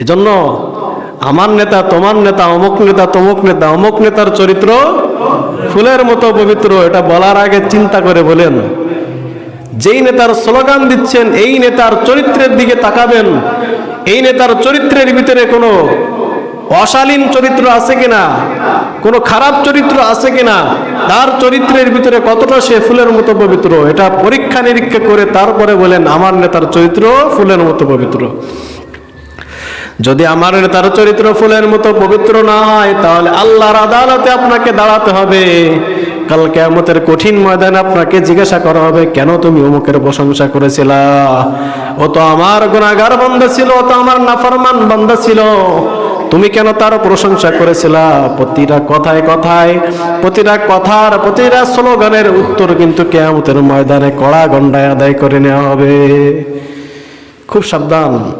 এজন্য আমার নেতা, তোমার নেতা, অমুক নেতা, তমুক নেতা, অমুক নেতার চরিত্র ফুলের মতো পবিত্র, এটা বলার আগে চিন্তা করে বলেন। যেই নেতার স্লোগান দিচ্ছেন, এই নেতার চরিত্রের দিকে তাকাবেন। এই নেতার চরিত্রের ভিতরে কোনো অশালীন চরিত্র আছে কিনা? কোনো খারাপ চরিত্র আছে কিনা? তার চরিত্রের ভিতরে কতটা সে ফুলের মতো পবিত্র? এটা পরীক্ষা নিরীক্ষা করে তারপরে বলেন, আমার নেতার চরিত্র ফুলের মতো পবিত্র। যদি আমার তার চরিত্র ফুলের মতো পবিত্র না হয়, তাহলে আল্লাহর আদালতে আপনাকে দাঁড়াতে হবে। কাল কেয়ামতের কঠিন ময়দানে আপনাকে জিজ্ঞাসা করা হবে, কেন তুমি অমুকের প্রশংসা করেছিলা? ও তো আমার গুণাগার বন্ধ ছিল, ও তো আমার নাফরমান বন্ধ ছিল। তুমি কেন তার প্রশংসা করেছিলা? প্রতিটা কথায় কথায়, প্রতিটা কথার, প্রতিটা স্লোগানের উত্তর কিন্তু কেয়ামতের ময়দানে কড়া গন্ডায় আদায় করে নেওয়া হবে। খুব সাবধান।